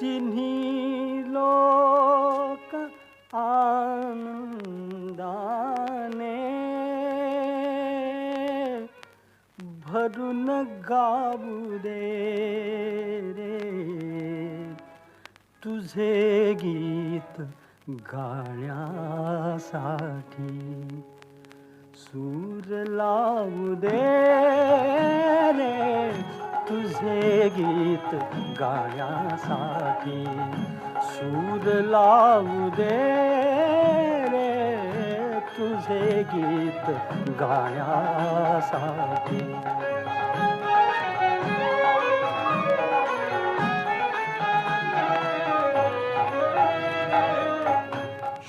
तिन्ही लोक आनंदाने भरून गाऊ दे रे. तुझे गीत गाण्यासाठी सूर लावू दे रे. तुझे गीत गाण्यासाठी सूर लावू दे रे. तुझे गीत गाण्यासाठी.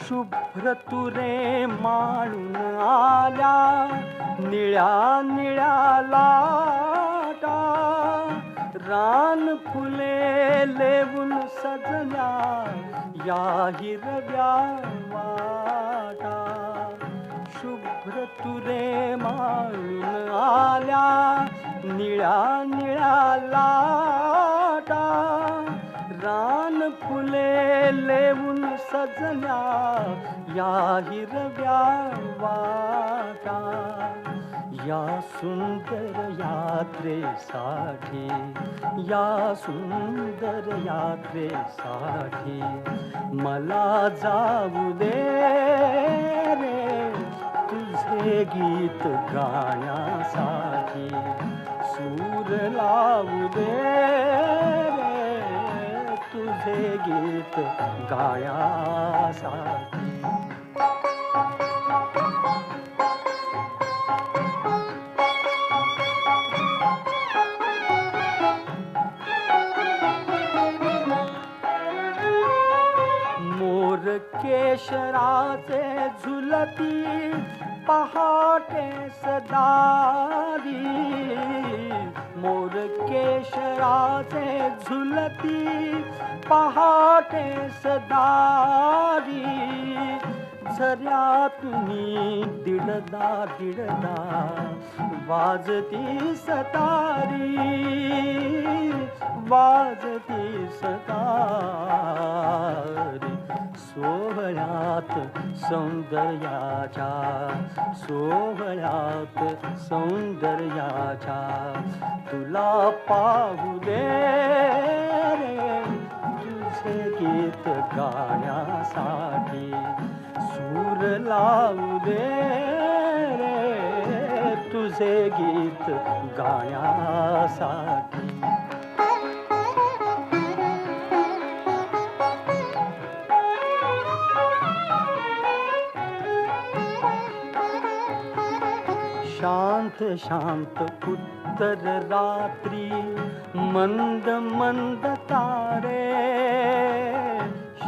शुभ्र तुरे माळून आल्या निळ्या निळ्याला रान फुले लेवून सजना या हिरव्या वाटा. शुभ्र तुरे माळून आल्या निळ्या निळ्या लाटा. रान फुले लेवून सजना या हिरव्या वाटा. या सुंदर यात्रेसाठी या सुंदर यात्रेसाठी मला जाऊ दे रे तुझे गीत गाण्यासाठी. सूर लावू दे रे तुझे गीत गाण्यासाठी. केशराचे झुलती पहाटे सदारी. मोर केशराचे झुलती पहाटे सदारी. झऱ्यातुनी दिडदा दिडदा वाजती सतारी वाजती सतारी. सोहळ्यात सौंदर्याच्या सोहळ्यात सौंदर्याच्या तुला पाहू दे. गाण्यासाठी सूर लावू दे रे तुझे गीत गाण्यासाठी. शांत शांत उत्तर रात्री मंद मंद तारे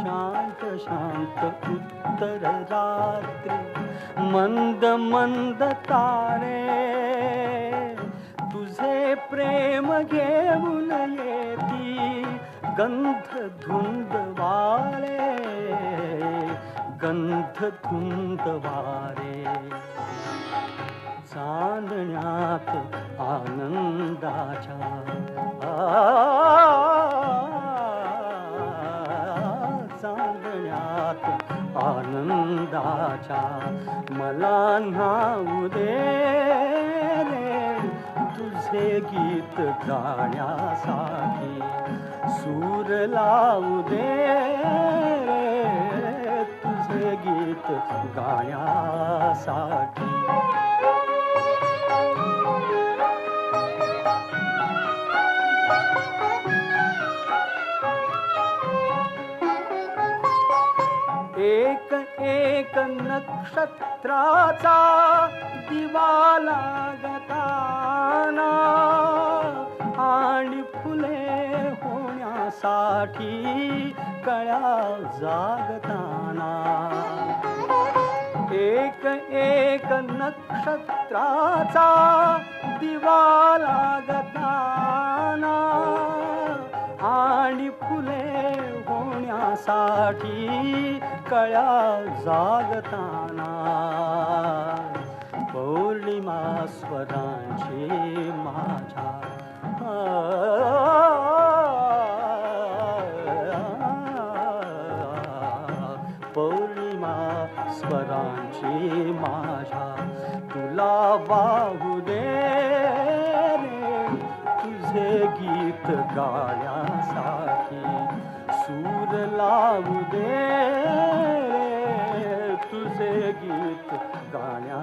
शांत शांत उत्तर रात्री. मंद मंद तारे तुझे प्रेम घेऊन येती. गंध धुंद वारे गंध धुंद वारे. चांदण्यात आनंदाच्या आ, आनंदाच्या मला नाऊ दे रे. तुझे गीत गाण्यासाठी सूर लावू दे रे. तुझे गीत गाण्यासाठी. नक्षत्राचा दिवा लागताना आणि फुले होण्यासाठी कळ्या जागताना. एक एक नक्षत्राचा दिवा लागताना आणि फुले साठी कळ्या जागताना. पौर्णिमा स्वरांची माझ्या पौर्णिमा स्वरांची माझ्या. तुला बाहू दे तुझे गीत गाण्यासाठी शोध लावू दे तुझे गीत गाण्या